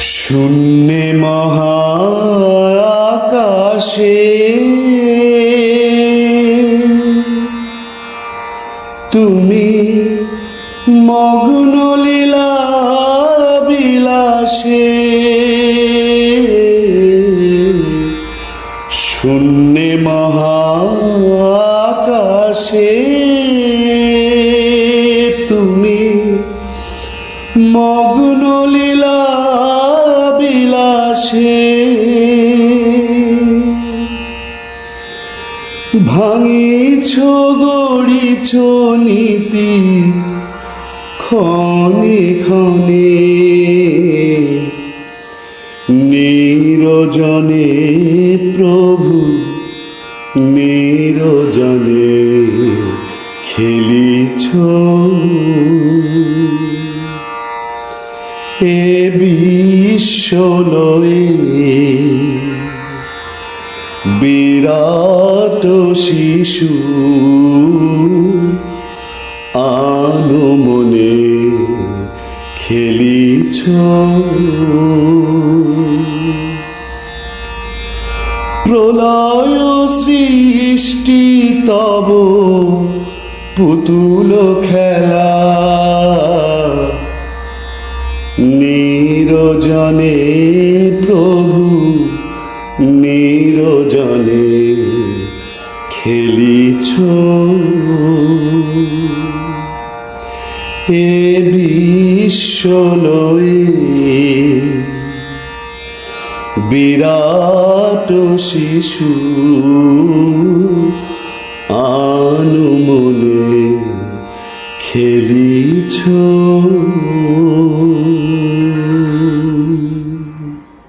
শূন্যে মহাকাশে। তুমি মগ্ন লীলা বিলাসে শূন্যে মহাকাশে। মগ্ন লীলা বিলাসে ভাঙিছ গড়িছ নীতি ক্ষণে ক্ষণে। নিরজনে প্রভু নিরজনে খেলিছ। এ বিশ্বলয়ে বিরাট শিশু আনমনে খেলিছ। প্রলয় সৃষ্টি তব পুতুল খেলা। নিরজনে প্রভু নিরজনে খেলিছ। এ বিশ্বলয়ে বিরাট শিশু আনুমনে খেলিছ। Mm-hmm.